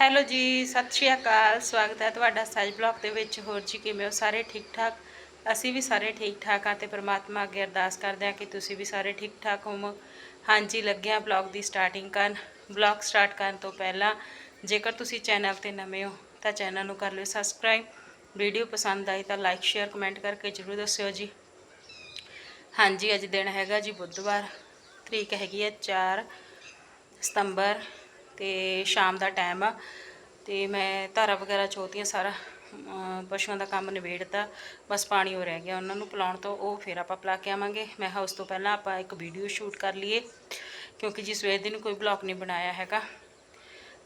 Hello ਜੀ, ਸਤਿ ਸ਼੍ਰੀ ਅਕਾਲ, ਸਵਾਗਤ ਹੈ ਤੁਹਾਡਾ ਸਾਜ ਬਲੌਗ ਦੇ ਵਿੱਚ। ਹੋਰ ਜੀ ਕਿਵੇਂ ਹੋ? ਸਾਰੇ ਠੀਕ ਠਾਕ? ਅਸੀਂ ਵੀ ਸਾਰੇ ਠੀਕ ਠਾਕ ਆ ਤੇ ਪ੍ਰਮਾਤਮਾ ਅੱਗੇ ਅਰਦਾਸ ਕਰਦੇ ਹਾਂ ਕਿ ਤੁਸੀਂ ਵੀ ਸਾਰੇ ਠੀਕ ਠਾਕ ਹੋਵੋ। ਹਾਂਜੀ, ਲੱਗਿਆ ਬਲੌਗ ਦੀ ਸਟਾਰਟਿੰਗ ਕਰਨ। ਬਲੌਗ ਸਟਾਰਟ ਕਰਨ ਤੋਂ ਪਹਿਲਾਂ, ਜੇਕਰ ਤੁਸੀਂ ਚੈਨਲ ਤੇ ਨਵੇਂ ਹੋ, ਤਾਂ ਚੈਨਲ ਨੂੰ ਕਰ ਲਿਓ ਸਬਸਕ੍ਰਾਈਬ ਵੀਡੀਓ ਪਸੰਦ ਆਈ ਤਾਂ ਲਾਈਕ ਸ਼ੇਅਰ ਕਮੈਂਟ ਕਰਕੇ ਜਰੂਰ ਦੱਸਿਓ ਜੀ। ਹਾਂਜੀ, ਅੱਜ ਦਿਨ ਹੈਗਾ ਜੀ ਬੁੱਧਵਾਰ। ਤਰੀਕ ਹੈਗੀ ਹੈ 4 ਸਤੰਬਰ। ਤੇ ਸ਼ਾਮ ਦਾ ਟਾਈਮ ਆ ਤੇ ਮੈਂ ਧਾਰਾ ਵਗੈਰਾ ਚੋਤੀਆਂ ਸਾਰਾ ਪਸ਼ੂਆਂ ਦਾ ਕੰਮ ਨਿਬੇੜਤਾ, ਬਸ ਪਾਣੀ ਹੋ ਰਹਿ ਗਿਆ ਉਹਨਾਂ ਨੂੰ ਪਿਲਾਉਣ ਤੋਂ, ਉਹ ਫਿਰ ਆਪਾਂ ਪਿਲਾ ਕੇ ਆਵਾਂਗੇ। ਮੈਂ ਕਿਹਾ ਉਸ ਤੋਂ ਪਹਿਲਾਂ ਆਪਾਂ ਇੱਕ ਵੀਡੀਓ ਸ਼ੂਟ ਕਰ ਲਈਏ, ਕਿਉਂਕਿ ਜੀ ਸਵੇਰ ਦਿਨ ਕੋਈ ਬਲੌਗ ਨਹੀਂ ਬਣਾਇਆ ਹੈਗਾ।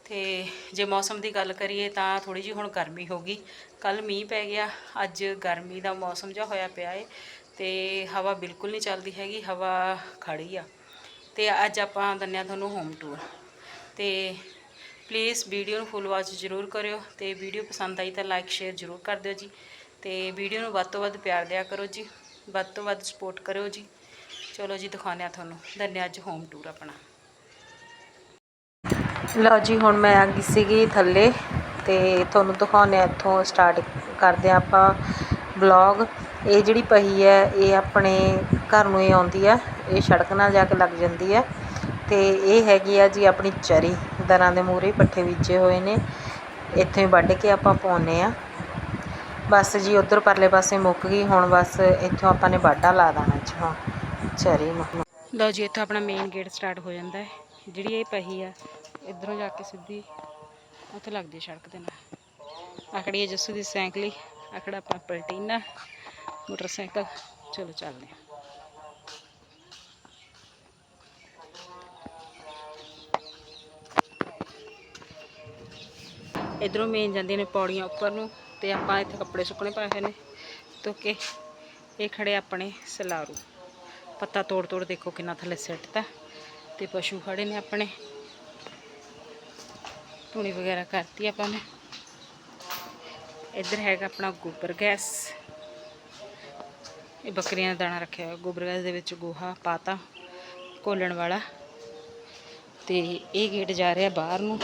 ਤੇ ਜੇ ਮੌਸਮ ਦੀ ਗੱਲ ਕਰੀਏ ਤਾਂ ਥੋੜੀ ਜਿਹੀ ਹੁਣ ਗਰਮੀ ਹੋ ਗਈ। ਕੱਲ ਮੀਂਹ ਪੈ ਗਿਆ, ਅੱਜ ਗਰਮੀ ਦਾ ਮੌਸਮ ਜਿਹਾ ਹੋਇਆ ਪਿਆ ਏ, ਤੇ ਹਵਾ ਬਿਲਕੁਲ ਨਹੀਂ ਚੱਲਦੀ ਹੈਗੀ, ਹਵਾ ਖੜੀ ਆ। ਤੇ ਅੱਜ ਆਪਾਂ ਦਿੰਦੇ ਹਾਂ ਤੁਹਾਨੂੰ ਹੋਮ ਟੂਰ ਤੇ ਪਲੀਜ਼ ਵੀਡੀਓ ਨੂੰ ਫੁੱਲ ਵਾਚ ਜ਼ਰੂਰ ਕਰਿਓ ਤੇ ਵੀਡੀਓ ਪਸੰਦ ਆਈ ਤਾਂ ਲਾਈਕ ਸ਼ੇਅਰ ਜ਼ਰੂਰ ਕਰ ਦਿਓ ਜੀ। ਤੇ ਵੀਡੀਓ ਨੂੰ ਵੱਧ ਤੋਂ ਵੱਧ ਪਿਆਰ ਦਿਆ ਕਰੋ ਜੀ। ਵੱਧ ਤੋਂ ਵੱਧ ਸਪੋਰਟ ਕਰਿਓ ਜੀ। ਚਲੋ ਜੀ, ਦਿਖਾਉਂਦੇ ਹਾਂ ਤੁਹਾਨੂੰ। ਦਿੰਦੇ ਹਾਂ ਅੱਜ ਹੋਮ ਟੂਰ ਆਪਣਾ। ਲਓ ਜੀ, ਹੁਣ ਮੈਂ ਆ ਗਈ ਸੀਗੀ ਥੱਲੇ ਤੇ ਤੁਹਾਨੂੰ ਦਿਖਾਉਂਦੇ ਆ ਇੱਥੋਂ ਸਟਾਰਟ ਕਰਦੇ ਆ ਆਪਾਂ ਬਲੌਗ ਇਹ ਜਿਹੜੀ ਪਹੀ ਹੈ, ਇਹ ਆਪਣੇ ਘਰ ਨੂੰ ਹੀ ਆਉਂਦੀ ਹੈ। ਇਹ ਸੜਕ ਨਾਲ ਜਾ ਕੇ ਲੱਗ ਜਾਂਦੀ ਹੈ। ਤੇ ਇਹ ਹੈਗੀ ਆ ਜੀ ਆਪਣੀ ਚਰੀ, ਦਰਾਂ ਦੇ ਮੂਹਰੇ ਪੱਠੇ ਬੀਜੇ ਹੋਏ ਨੇ। ਇੱਥੋਂ ਹੀ ਵੱਢ ਕੇ ਆਪਾਂ ਪਾਉਨੇ ਆ। ਬਸ ਜੀ ਉਧਰ ਪਰਲੇ ਪਾਸੇ ਮੁੱਕ ਗਈ, ਹੁਣ ਬਸ ਇੱਥੋਂ ਆਪਾਂ ਨੇ ਵਾਢਾ ਲਾ ਦੇਣਾ ਜੀ ਹੁਣ ਚਰੀ ਨੂੰ। ਲਓ ਜੀ, ਇੱਥੋਂ ਆਪਣਾ ਮੇਨ ਗੇਟ ਸਟਾਰਟ ਹੋ ਜਾਂਦਾ ਹੈ। ਜਿਹੜੀ ਇਹ ਪਹੀ ਆ, ਇਧਰੋਂ ਜਾ ਕੇ ਸਿੱਧੀ ਉੱਥੇ ਲੱਗਦੀ ਸੜਕ ਦੇ ਨਾਲ। ਆਖੜੀ ਜੱਸੂ ਦੀ ਸਾਈਕਲੀ ਆਖੜਾ ਆਪਣਾ ਪਲਟੀਨਾ ਮੋਟਰਸਾਈਕਲ। ਚਲੋ ਚੱਲਦੇ ਹਾਂ ਇਧਰੋਂ ਮੇਨ ਜਾਂਦੀਆਂ ਨੇ ਪੌੜੀਆਂ ਉੱਪਰ ਨੂੰ ਤੇ ਆਪਾਂ ਇੱਥੇ ਕੱਪੜੇ ਸੁੱਕਣੇ ਪਾਏ ਹੋਏ ਨੇ। ਧੋਕੇ ਇਹ ਖੜੇ ਆਪਣੇ ਸਲਾਰੂ। ਪੱਤਾ ਤੋੜ ਤੋੜ ਦੇਖੋ ਕਿੰਨਾ ਥੱਲੇ ਸਿੱਟਤਾ ਤੇ ਪਸ਼ੂ ਖੜੇ ਨੇ ਆਪਣੇ। ਧੂਣੀ ਵਗੈਰਾ ਕਰਤੀ ਆਪਾਂ ਨੇ। ਇੱਧਰ ਹੈਗਾ ਆਪਣਾ ਗੋਬਰ ਗੈਸ। ਇਹ ਬੱਕਰੀਆਂ ਦਾ ਦਾਣਾ ਰੱਖਿਆ ਹੋਇਆ, ਗੋਬਰ ਗੈਸ ਦੇ ਵਿੱਚ ਗੋਹਾ ਪਾਤਾ, ਘੋਲਣ ਵਾਲਾ। ਤੇ ਇਹ ਗੇਟ ਜਾ ਰਿਹਾ ਬਾਹਰ ਨੂੰ।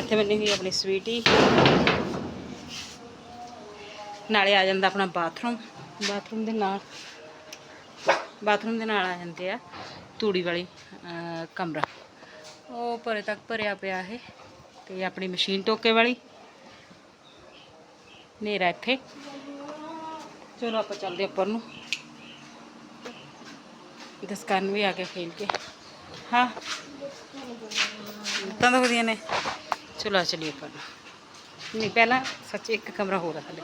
ਇੱਥੇ ਬਣੀ ਹੋਈ ਆਪਣੀ ਸਵੀਟੀ ਨਾਲੇ ਆ ਜਾਂਦਾ ਆਪਣਾ ਬਾਥਰੂਮ ਬਾਥਰੂਮ ਦੇ ਨਾਲ ਬਾਥਰੂਮ ਦੇ ਨਾਲ ਆ ਜਾਂਦੇ ਆ ਤੂੜੀ ਵਾਲੀ ਕਮਰਾ। ਉਹ ਪਰੇ ਤੱਕ ਭਰਿਆ ਪਿਆ ਇਹ ਤੇ ਆਪਣੀ ਮਸ਼ੀਨ ਟੋਕੇ ਵਾਲੀ। ਨੇਰਾ ਇੱਥੇ। ਚਲੋ ਆਪਾਂ ਚੱਲਦੇ ਉੱਪਰ ਨੂੰ। ਦਸਕਾਨ ਵੀ ਆ ਕੇ ਖੇਲ ਕੇ। ਹਾਂ। ਤਾਂ ਤਾਂ ਵਧੀਆ ਨੇ। ਚਲੋ ਚਲੀ ਚਲੀਏ ਉੱਪਰ ਨਹੀਂ, ਪਹਿਲਾਂ ਸੱਚ ਇੱਕ ਕਮਰਾ ਹੋਰ ਆ ਥੱਲੇ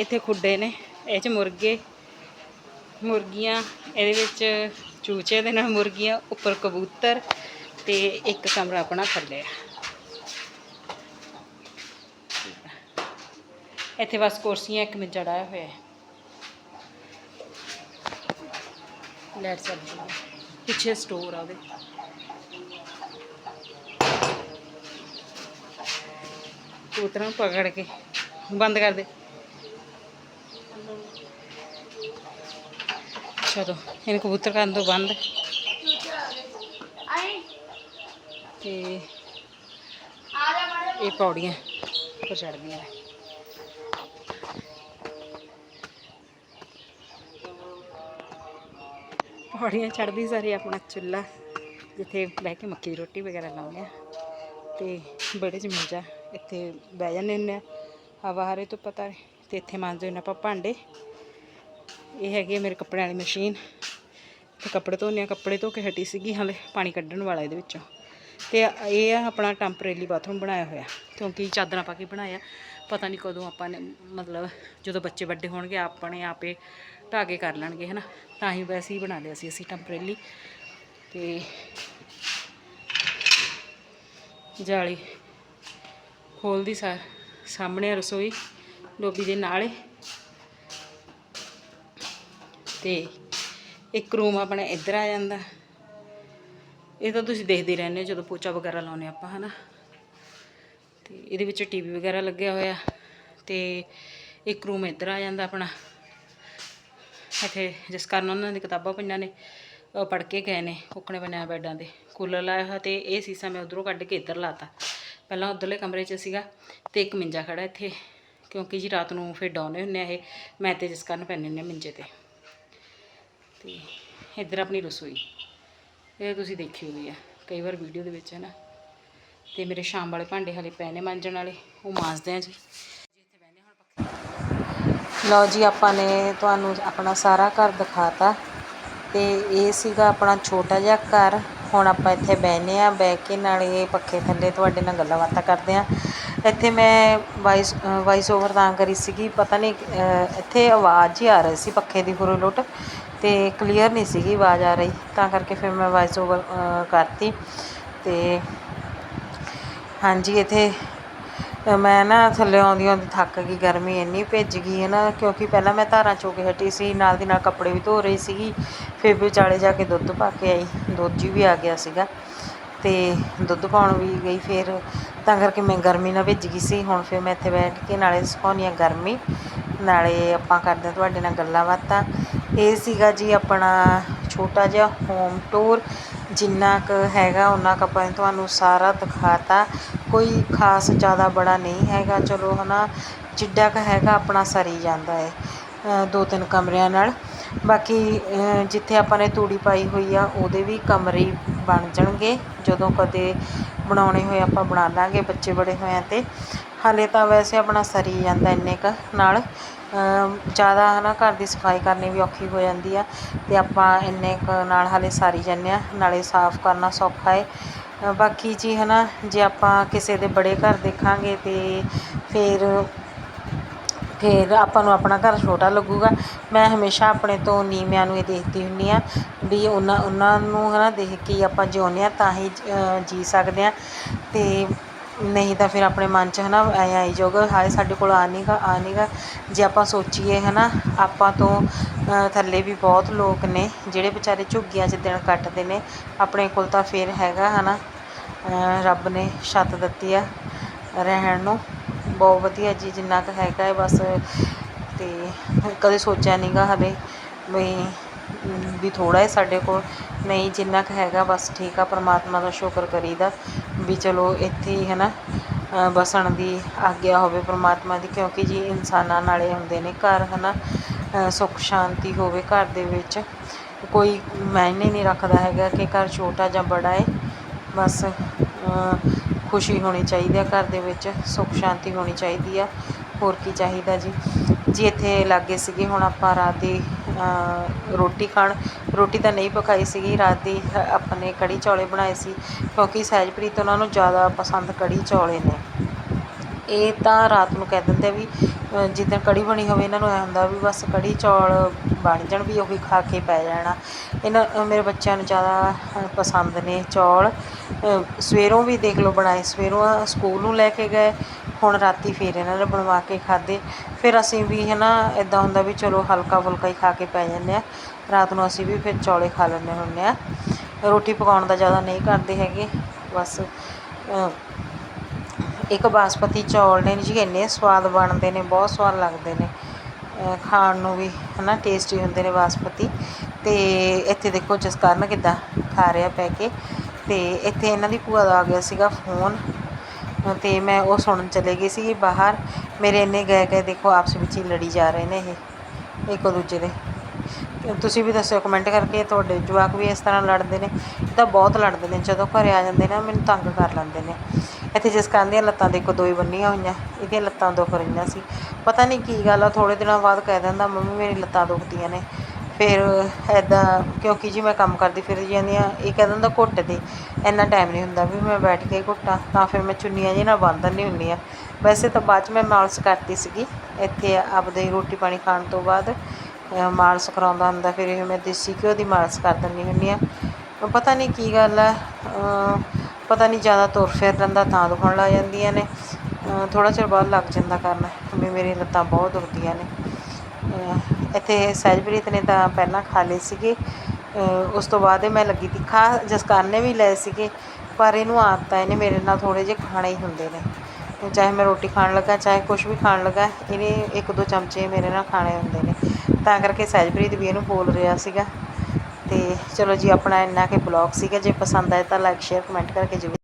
ਇੱਥੇ ਖੁੱਡੇ ਨੇ, ਇਹ ਚ ਮੁਰਗੇ, ਮੁਰਗੀਆਂ, ਇਹਦੇ ਵਿੱਚ ਚੂਚੇ ਦੇ ਨਾਲ ਮੁਰਗੀਆਂ, ਉੱਪਰ ਕਬੂਤਰ ਤੇ ਇੱਕ ਕਮਰਾ ਆਪਣਾ ਥੱਲੇ ਆ। ਇੱਥੇ ਬਸ ਕੁਰਸੀਆਂ, ਇੱਕ ਮੰਜਾ ਡਾਇਆ ਹੋਇਆ ਹੈ। ਲੈਟ ਚੱਲ ਪਿੱਛੇ ਸਟੋਰ ਆ ਉਹਦੇ। ਕਬੂਤਰਾਂ ਨੂੰ ਪਕੜ ਕੇ ਬੰਦ ਕਰ ਦੇ। ਚਲੋ, ਇਹਨੂੰ ਕਬੂਤਰ ਕਰਨ ਤੋਂ ਬੰਦ। ਤੇ ਇਹ ਪੌੜੀਆਂ ਉੱਪਰ ਚੜਦੀਆਂ ਨੇ। ਪੌੜੀਆਂ ਚੜਦੀ ਸਾਰੀ ਆਪਣਾ ਚੁੱਲ੍ਹਾ, ਜਿੱਥੇ ਬਹਿ ਕੇ ਮੱਕੀ ਦੀ ਰੋਟੀ ਵਗੈਰਾ ਲਾਉਂਦੇ ਆ। ਤੇ ਬੜੇ ਚ ਮੰਜਾ। ਇੱਥੇ ਬਹਿ ਜਾਂਦੇ ਹੁੰਦੇ ਆ। ਹਵਾ ਹਰੇ ਤੋਂ ਪਤਾ ਤੇ ਇੱਥੇ ਮਾਂਜਦੇ ਨੇ ਆਪਾਂ ਭਾਂਡੇ। ਇਹ ਹੈਗੀ ਆ ਮੇਰੇ ਕੱਪੜਿਆਂ ਵਾਲੀ ਮਸ਼ੀਨ। ਤੇ ਕੱਪੜੇ ਧੋਨੇ ਆ ਕੱਪੜੇ ਧੋ ਕੇ ਹਟੀ ਸੀਗੀ, ਹਾਲੇ ਪਾਣੀ ਕੱਢਣ ਵਾਲਾ ਇਹਦੇ ਵਿੱਚੋਂ। ਤੇ ਇਹ ਆ ਆਪਣਾ ਟੈਂਪਰੇਰੀ ਬਾਥਰੂਮ ਬਣਾਇਆ ਹੋਇਆ। ਕਿਉਂਕਿ ਚਾਦਰਾਂ ਪਾ ਕੇ ਬਣਾਇਆ। ਪਤਾ ਨਹੀਂ ਕਦੋਂ ਆਪਾਂ ਨੇ, ਮਤਲਬ ਜਦੋਂ ਬੱਚੇ ਵੱਡੇ ਹੋਣਗੇ, ਆਪਣੇ ਆਪੇ ਢਾਗੇ ਕਰ ਲੈਣਗੇ, ਹਨਾ। ਤਾਂ ਹੀ ਵੈਸੇ ਹੀ ਬਣਾ ਲਿਆ ਸੀ ਅਸੀਂ ਟੈਂਪਰੇਰੀ। ਤੇ ਜਾਲੀ ਖੋਲਦੀ ਸਾਰ ਸਾਹਮਣੇ ਆ ਰਸੋਈ, ਲੋਬੀ ਦੇ ਨਾਲੇ ਤੇ ਇੱਕ ਰੂਮ ਆਪਣਾ ਇੱਧਰ ਆ ਜਾਂਦਾ। ਇਹ ਤਾਂ ਤੁਸੀਂ ਦੇਖਦੇ ਰਹਿੰਦੇ ਹੋ ਜਦੋਂ ਪੋਚਾ ਵਗੈਰਾ ਲਾਉਨੇ ਆਪਾਂ, ਹਨਾ। ਤੇ ਇਹਦੇ ਵਿੱਚ ਟੀਵੀ ਵਗੈਰਾ ਲੱਗਿਆ ਹੋਇਆ। ਤੇ ਇੱਕ ਰੂਮ ਇੱਧਰ ਆ ਜਾਂਦਾ ਆਪਣਾ। ਇੱਥੇ ਜਿਸ ਕਾਰਨ ਉਹਨਾਂ ਦੀ ਕਿਤਾਬਾਂ ਪਈਆਂ ਨੇ ਪੜ ਕੇ ਗਏ ਨੇ ਕੁੱਕਣੇ ਬਣਿਆ ਬੈੱਡਾਂ ਦੇ ਕੂਲਰ ਲਾਇਆ ਹੋਇਆ ਤੇ ਇਹ ਸੀਸਾ ਮੈਂ ਉਧਰੋਂ ਕੱਢ ਕੇ ਇੱਧਰ ਲਾਤਾ। ਪਹਿਲਾਂ ਉਧਰਲੇ ਕਮਰੇ 'ਚ ਸੀਗਾ ਤੇ ਇੱਕ ਮਿੰਜਾ ਖੜਾ ਇੱਥੇ, ਕਿਉਂਕਿ ਜੀ ਰਾਤ ਨੂੰ ਫਿਰ ਡਾਉਨੇ ਹੁੰਨੇ ਆ ਇਹ, ਮੈਂ ਤੇ ਜਿਸ ਕਾਰਨ ਪੈਣੇ ਹੁੰਨੇ ਆ ਮੰਜੇ ਤੇ। ਤੇ ਇੱਧਰ ਆਪਣੀ ਰਸੋਈ, ਇਹ ਤੁਸੀਂ ਦੇਖੀ ਹੋਈ ਆ, ਕਈ ਵਾਰ ਵੀਡੀਓ ਦੇ ਵਿੱਚ ਹੈ ਨਾ। ਤੇ ਮੇਰੇ ਸ਼ਾਮ ਵਾਲੇ ਭਾਂਡੇ ਹਲੇ ਪਏ ਨੇ ਮਾਂਜਣ ਵਾਲੇ, ਉਹ ਮਾਂਜਦੇ ਆ ਜੀ। ਲਓ ਜੀ, ਆਪਾਂ ਨੇ ਤੁਹਾਨੂੰ ਆਪਣਾ ਸਾਰਾ ਘਰ ਦਿਖਾਤਾ, ਤੇ ਇਹ ਸੀਗਾ ਆਪਣਾ ਛੋਟਾ ਜਿਹਾ ਘਰ। ਹੁਣ ਆਪਾਂ ਇੱਥੇ ਬਹਿਨੇ ਆ ਬਹਿ ਕੇ ਨਾਲੇ ਪੱਖੇ ਥੱਲੇ ਤੁਹਾਡੇ ਨਾਲ ਗੱਲਾਂ ਬਾਤਾਂ ਕਰਦੇ ਆ ਇੱਥੇ ਮੈਂ ਵਾਇਸ ਵਾਇਸ ਓਵਰ ਤਾਂ ਕਰੀ ਸੀਗੀ, ਪਤਾ ਨਹੀਂ ਇੱਥੇ ਆਵਾਜ਼ ਹੀ ਆ ਰਹੀ ਸੀ ਪੱਖੇ ਦੀ ਹੁਰੂ ਲੁੱਟ ਤੇ ਕਲੀਅਰ ਨਹੀਂ ਸੀਗੀ ਆਵਾਜ਼ ਆ ਰਹੀ, ਤਾਂ ਕਰਕੇ ਫਿਰ ਮੈਂ ਵਾਇਸ ਓਵਰ ਕਰਤੀ ਤੇ ਹਾਂਜੀ, ਇੱਥੇ ਮੈਂ ਨਾ ਥੱਲੇ ਆਉਂਦੀ ਆਉਂਦੀ ਥੱਕ ਗਈ, ਗਰਮੀ ਇੰਨੀ ਭਿੱਜ ਗਈ ਹੈ ਨਾ, ਕਿਉਂਕਿ ਪਹਿਲਾਂ ਮੈਂ ਧਾਰਾਂ ਚੋ ਕੇ ਹਟੀ ਸੀ, ਨਾਲ ਦੀ ਨਾਲ ਕੱਪੜੇ ਵੀ ਧੋ ਰਹੀ ਸੀਗੀ, ਫਿਰ ਵਿਚਾਲੇ ਜਾ ਕੇ ਦੁੱਧ ਪਾ ਕੇ ਆਈ, ਦੁੱਧ ਵੀ ਆ ਗਿਆ ਸੀਗਾ ਅਤੇ ਦੁੱਧ ਪਾਉਣ ਵੀ ਗਈ ਫਿਰ, ਤਾਂ ਕਰਕੇ ਮੈਂ ਗਰਮੀ ਨਾਲ ਭਿੱਜ ਗਈ ਸੀ, ਹੁਣ ਫਿਰ ਮੈਂ ਇੱਥੇ ਬੈਠ ਕੇ ਨਾਲੇ ਸੁਕਾਉਂਦੀ ਹਾਂ ਗਰਮੀ, ਨਾਲੇ ਆਪਾਂ ਕਰਦੇ ਹਾਂ ਤੁਹਾਡੇ ਨਾਲ ਗੱਲਾਂ ਬਾਤਾਂ, ਇਹ ਸੀਗਾ ਜੀ ਆਪਣਾ ਛੋਟਾ ਜਿਹਾ ਹੋਮ ਟੂਰ ਜਿੰਨਾ ਕੁ ਹੈਗਾ ਉਹਨਾਂ ਕੁ ਆਪਾਂ ਨੇ ਤੁਹਾਨੂੰ ਸਾਰਾ ਦਿਖਾਤਾ। ਕੋਈ ਖਾਸ ਜ਼ਿਆਦਾ ਬੜਾ ਨਹੀਂ ਹੈਗਾ, ਚਲੋ ਹੈ ਨਾ ਜਿੱਡਾ ਕੁ ਹੈਗਾ, ਆਪਣਾ ਸਰੀ ਜਾਂਦਾ ਹੈ ਦੋ ਤਿੰਨ ਕਮਰਿਆਂ ਨਾਲ। ਬਾਕੀ ਜਿੱਥੇ ਆਪਾਂ ਨੇ ਤੂੜੀ ਪਾਈ ਹੋਈ ਆ, ਉਹਦੇ ਵੀ ਕਮਰੇ ਬਣ ਜਾਣਗੇ। ਜਦੋਂ ਕਦੇ ਬਣਾਉਣੇ ਹੋਏ ਆਪਾਂ ਬਣਾ ਲਾਂਗੇ, ਬੱਚੇ ਬੜੇ ਹੋਇਆਂ ਤੇ। ਹਾਲੇ ਤਾਂ ਵੈਸੇ ਆਪਣਾ ਸਰੀ ਜਾਂਦਾ ਇੰਨੇ ਕੁ ਨਾਲ। ਜ਼ਿਆਦਾ ਹੈ ਨਾ ਘਰ ਦੀ ਸਫ਼ਾਈ ਕਰਨੀ ਵੀ ਔਖੀ ਹੋ ਜਾਂਦੀ ਆ ਅਤੇ ਆਪਾਂ ਇੰਨੇ ਕੁ ਨਾਲ ਹਾਲੇ ਸਾਰੀ ਜਾਂਦੇ ਹਾਂ ਨਾਲੇ ਸਾਫ਼ ਕਰਨਾ ਸੌਖਾ ਹੈ ਬਾਕੀ ਜੀ ਹੈ ਨਾ ਜੇ ਆਪਾਂ ਕਿਸੇ ਦੇ ਬੜੇ ਘਰ ਦੇਖਾਂਗੇ ਤੇ ਫਿਰ ਫਿਰ ਆਪਾਂ ਨੂੰ ਆਪਣਾ ਘਰ ਛੋਟਾ ਲੱਗੂਗਾ। ਮੈਂ ਹਮੇਸ਼ਾ ਆਪਣੇ ਤੋਂ ਨੀਵਿਆਂ ਨੂੰ ਇਹ ਦੇਖਦੀ ਹੁੰਦੀ ਆ ਵੀ ਉਹਨਾਂ ਉਹਨਾਂ ਨੂੰ ਹੈ ਨਾ ਦੇਖ ਕੇ ਆਪਾਂ ਜਿਉਂਦੇ ਹਾਂ ਤਾਂ ਹੀ ਜੀ ਸਕਦੇ ਹਾਂ ਅਤੇ ਨਹੀਂ ਤਾਂ ਫਿਰ ਆਪਣੇ ਮਨ 'ਚ ਹੈ ਨਾ ਐਂ ਆਈ ਜਾਊਗਾ, ਹਾਏ ਸਾਡੇ ਕੋਲ ਆ ਨਹੀਂ ਗਾ, ਆ ਨਹੀਂ ਗਾ। ਜੇ ਆਪਾਂ ਸੋਚੀਏ ਹੈ ਨਾ ਆਪਾਂ ਤੋਂ ਥੱਲੇ ਵੀ ਬਹੁਤ ਲੋਕ ਨੇ, ਜਿਹੜੇ ਵਿਚਾਰੇ ਝੁੱਗੀਆਂ 'ਚ ਦਿਨ ਕੱਟਦੇ ਨੇ, ਆਪਣੇ ਕੋਲ ਤਾਂ ਫਿਰ ਹੈਗਾ ਹੈ ਨਾ ਰੱਬ ਨੇ ਛੱਤ ਦਿੱਤੀ ਆ ਰਹਿਣ ਨੂੰ। ਬਹੁਤ ਵਧੀਆ ਜੀ ਜਿੰਨਾ ਕੁ ਹੈਗਾ ਹੈ ਬਸ। ਅਤੇ ਕਦੇ ਸੋਚਿਆ ਨਹੀਂਗਾ ਹਲੇ ਵੀ ਵੀ ਥੋੜ੍ਹਾ ਹੈ ਸਾਡੇ ਕੋਲ। ਨਹੀਂ ਜਿੰਨਾ ਕੁ ਹੈਗਾ ਬਸ ਠੀਕ ਆ ਪਰਮਾਤਮਾ ਦਾ ਸ਼ੁਕਰ ਕਰੀਦਾ ਵੀ ਚਲੋ ਇੱਥੇ ਹੀ ਹੈ ਨਾ ਅ, ਬਸਣ ਦੀ ਆਗਿਆ ਹੋਵੇ ਪਰਮਾਤਮਾ ਦੀ ਕਿਉਂਕਿ ਜੀ ਇਨਸਾਨਾਂ ਨਾਲੇ ਹੁੰਦੇ ਨੇ ਘਰ ਹੈ ਨਾ ਸੁੱਖ ਸ਼ਾਂਤੀ ਹੋਵੇ ਘਰ ਦੇ ਵਿੱਚ। ਕੋਈ ਮਾਇਨੇ ਨਹੀਂ ਰੱਖਦਾ ਹੈਗਾ ਕਿ ਘਰ ਛੋਟਾ ਜਾਂ ਬੜਾ ਹੈ ਬਸ ਖੁਸ਼ੀ ਹੋਣੀ ਚਾਹੀਦੀ ਆ ਘਰ ਦੇ ਵਿੱਚ ਸੁੱਖ ਸ਼ਾਂਤੀ ਹੋਣੀ ਚਾਹੀਦੀ ਆ। ਹੋਰ ਕੀ ਚਾਹੀਦਾ ਜੀ? ਜੀ ਇੱਥੇ ਲਾਗੇ ਸੀਗੇ ਹੁਣ ਆਪਾਂ ਰਾਤ ਦੀ ਰੋਟੀ ਖਾਣ ਰੋਟੀ ਤਾਂ ਨਹੀਂ ਪਕਾਈ ਸੀਗੀ ਰਾਤ ਦੀ ਆਪਣੇ ਕੜੀ ਚੌਲੇ ਬਣਾਏ ਸੀ ਕਿਉਂਕਿ ਸਹਿਜਪ੍ਰੀਤ ਉਹਨਾਂ ਨੂੰ ਜ਼ਿਆਦਾ ਪਸੰਦ ਕੜੀ ਚੌਲੇ ਨੇ। ਇਹ ਤਾਂ ਰਾਤ ਨੂੰ ਕਹਿ ਦਿੰਦੇ ਵੀ ਅ, ਜਿੱਦਣ ਕੜੀ ਬਣੀ ਹੋਵੇ ਇਹਨਾਂ ਨੂੰ ਐਂ ਹੁੰਦਾ ਵੀ ਬਸ ਕੜੀ ਚੌਲ ਬਣ ਜਾਣ ਵੀ ਉਹੀ ਖਾ ਕੇ ਪੈ ਜਾਣਾ। ਇਹਨਾਂ ਮੇਰੇ ਬੱਚਿਆਂ ਨੂੰ ਜ਼ਿਆਦਾ ਪਸੰਦ ਨੇ ਚੌਲ। ਸਵੇਰੋਂ ਵੀ ਦੇਖ ਲਓ ਬਣਾਏ ਸਵੇਰੋਂ ਸਕੂਲ ਨੂੰ ਲੈ ਕੇ ਗਏ ਹੁਣ ਰਾਤੀ ਫਿਰ ਇਹਨਾਂ ਨੇ ਬਣਵਾ ਕੇ ਖਾਧੇ। ਫਿਰ ਅਸੀਂ ਵੀ ਹੈ ਨਾ ਇੱਦਾਂ ਹੁੰਦਾ ਵੀ ਚਲੋ ਹਲਕਾ ਫੁਲਕਾ ਹੀ ਖਾ ਕੇ ਪੈ ਜਾਂਦੇ ਹਾਂ ਰਾਤ ਨੂੰ ਅਸੀਂ ਵੀ ਫਿਰ ਚੌਲੇ ਖਾ ਲੈਂਦੇ ਹੁੰਦੇ ਹਾਂ ਰੋਟੀ ਪਕਾਉਣ ਦਾ ਜ਼ਿਆਦਾ ਨਹੀਂ ਕਰਦੇ ਹੈਗੇ। ਬਸ ਇੱਕ ਬਾਸਪਤੀ ਚੌਲ ਨੇ ਜੀ ਇੰਨੇ ਸਵਾਦ ਬਣਦੇ ਨੇ, ਬਹੁਤ ਸਵਾਦ ਲੱਗਦੇ ਨੇ। ਖਾਣ ਨੂੰ ਵੀ ਹਨਾ ਟੇਸਟੀ ਹੁੰਦੇ ਨੇ ਬਾਸਪਤੀ ਤੇ ਇੱਥੇ ਦੇਖੋ ਜਸਕਰਨ ਕਿੱਦਾਂ ਖਾ ਰਿਹਾ ਪੈ ਕੇ। ਤੇ ਇੱਥੇ ਇਹਨਾਂ ਦੀ ਭੂਆ ਦਾ ਆ ਗਿਆ ਸੀਗਾ ਫੋਨ ਅਤੇ ਮੈਂ ਉਹ ਸੁਣਨ ਚਲੇ ਗਈ ਸੀਗੀ ਬਾਹਰ। ਮੇਰੇ ਇੰਨੇ ਗਏ ਗਏ ਦੇਖੋ ਆਪਸ ਵਿੱਚ ਹੀ ਲੜੀ ਜਾ ਰਹੇ ਨੇ ਇਹ, ਇੱਕ ਦੂਜੇ ਦੇ। ਤੁਸੀਂ ਵੀ ਦੱਸਿਓ ਕਮੈਂਟ ਕਰਕੇ ਤੁਹਾਡੇ ਜਵਾਕ ਵੀ ਇਸ ਤਰ੍ਹਾਂ ਲੜਦੇ ਨੇ। ਇਹ ਤਾਂ ਬਹੁਤ ਲੜਦੇ ਨੇ, ਜਦੋਂ ਘਰੇ ਆ ਜਾਂਦੇ ਨੇ ਮੈਨੂੰ ਤੰਗ ਕਰ ਲੈਂਦੇ ਨੇ। ਇੱਥੇ ਜਿਸ ਕੰਨ ਦੀਆਂ ਲੱਤਾਂ ਦੇਖੋ ਦੋ ਹੀ ਬੰਨੀਆਂ ਹੋਈਆਂ, ਇਹਦੀਆਂ ਲੱਤਾਂ ਦੁਖ ਰਹੀਆਂ ਸੀ। ਪਤਾ ਨਹੀਂ ਕੀ ਗੱਲ ਆ ਥੋੜੇ ਦਿਨਾਂ ਬਾਅਦ ਕਹਿ ਦਿੰਦਾ, ਮੰਮੀ ਮੇਰੀ ਲੱਤਾਂ ਦੁਖਦੀਆਂ ਨੇ। ਫਿਰ ਇੱਦਾਂ ਕਿਉਂਕਿ ਜੀ ਮੈਂ ਕੰਮ ਕਰਦੀ ਫਿਰਦੀ ਜਾਂਦੀ ਹਾਂ, ਇਹ ਕਹਿ ਦਿੰਦਾ ਘੁੱਟ ਦੇ, ਇੰਨਾ ਟਾਈਮ ਨਹੀਂ ਹੁੰਦਾ ਵੀ ਮੈਂ ਬੈਠ ਕੇ ਘੁੱਟਾਂ, ਤਾਂ ਫਿਰ ਮੈਂ ਚੁੰਨੀਆਂ ਜਿਹੀਆਂ ਨਾਲ ਬੰਨ੍ਹ ਦਿੰਦੀ ਹੁੰਦੀ ਹਾਂ। ਵੈਸੇ ਤਾਂ ਬਾਅਦ 'ਚ ਮੈਂ ਮਾਲਸ਼ ਕਰਤੀ ਸੀਗੀ, ਇੱਥੇ ਆਪਦੇ ਰੋਟੀ ਪਾਣੀ ਖਾਣ ਤੋਂ ਬਾਅਦ ਮਾਲਸ਼ ਕਰਾਉਂਦਾ ਹੁੰਦਾ, ਫਿਰ ਇਹ ਮੈਂ ਦੇਸੀ ਘਿਓ ਦੀ ਮਾਲਸ਼ ਕਰ ਦਿੰਦੀ ਹੁੰਦੀ ਹਾਂ। ਪਤਾ ਨਹੀਂ ਕੀ ਗੱਲ ਹੈ ਪਤਾ ਨਹੀਂ ਜ਼ਿਆਦਾ ਤੁਰ ਫਿਰ ਲੈਂਦਾ ਤਾਂ ਦੁਖਣ ਲੱਗ ਜਾਂਦੀਆਂ ਨੇ ਥੋੜਾ ਚਿਰ ਬਾਅਦ ਲੱਗ ਜਾਂਦਾ ਕਰਨ, ਵੀ ਮੇਰੀਆਂ ਲੱਤਾਂ ਬਹੁਤ ਦੁਖਦੀਆਂ ਨੇ। ਇੱਥੇ ਸਹਿਜਪ੍ਰੀਤ ਨੇ ਤਾਂ ਪਹਿਲਾਂ ਖਾ ਲਏ ਸੀਗੇ। ਉਸ ਤੋਂ ਬਾਅਦ ਮੈਂ ਲੱਗੀ ਤੀ। ਖਾ, ਜਸਕਰਨ ਨੇ ਵੀ ਲਏ ਸੀਗੇ, ਪਰ ਇਹਨੂੰ ਆਦਤ ਆ, ਇਹਨੇ ਮੇਰੇ ਨਾਲ ਥੋੜ੍ਹੇ ਜਿਹੇ ਖਾਣੇ ਹੀ ਹੁੰਦੇ ਨੇ। ਚਾਹੇ ਮੈਂ ਰੋਟੀ ਖਾਣ ਲੱਗਾ, ਚਾਹੇ ਕੁਝ ਵੀ ਖਾਣ ਲੱਗਾ, ਇਹਨੇ ਇੱਕ ਦੋ ਚਮਚੇ ਮੇਰੇ ਨਾਲ ਖਾਣੇ ਹੁੰਦੇ ਨੇ। ਤਾਂ ਕਰਕੇ ਸਹਿਜਪ੍ਰੀਤ ਵੀ ਇਹਨੂੰ ਬੋਲ ਰਿਹਾ ਸੀਗਾ। ਤੇ ਚਲੋ ਜੀ, ਆਪਣਾ ਇੰਨਾ ਕਿ ਬਲੌਗ ਸੀਗਾ। ਜੇ ਪਸੰਦ ਆਏ ਤਾਂ ਲਾਈਕ ਸ਼ੇਅਰ ਕਮੈਂਟ ਕਰਕੇ ਜ਼ਰੂਰ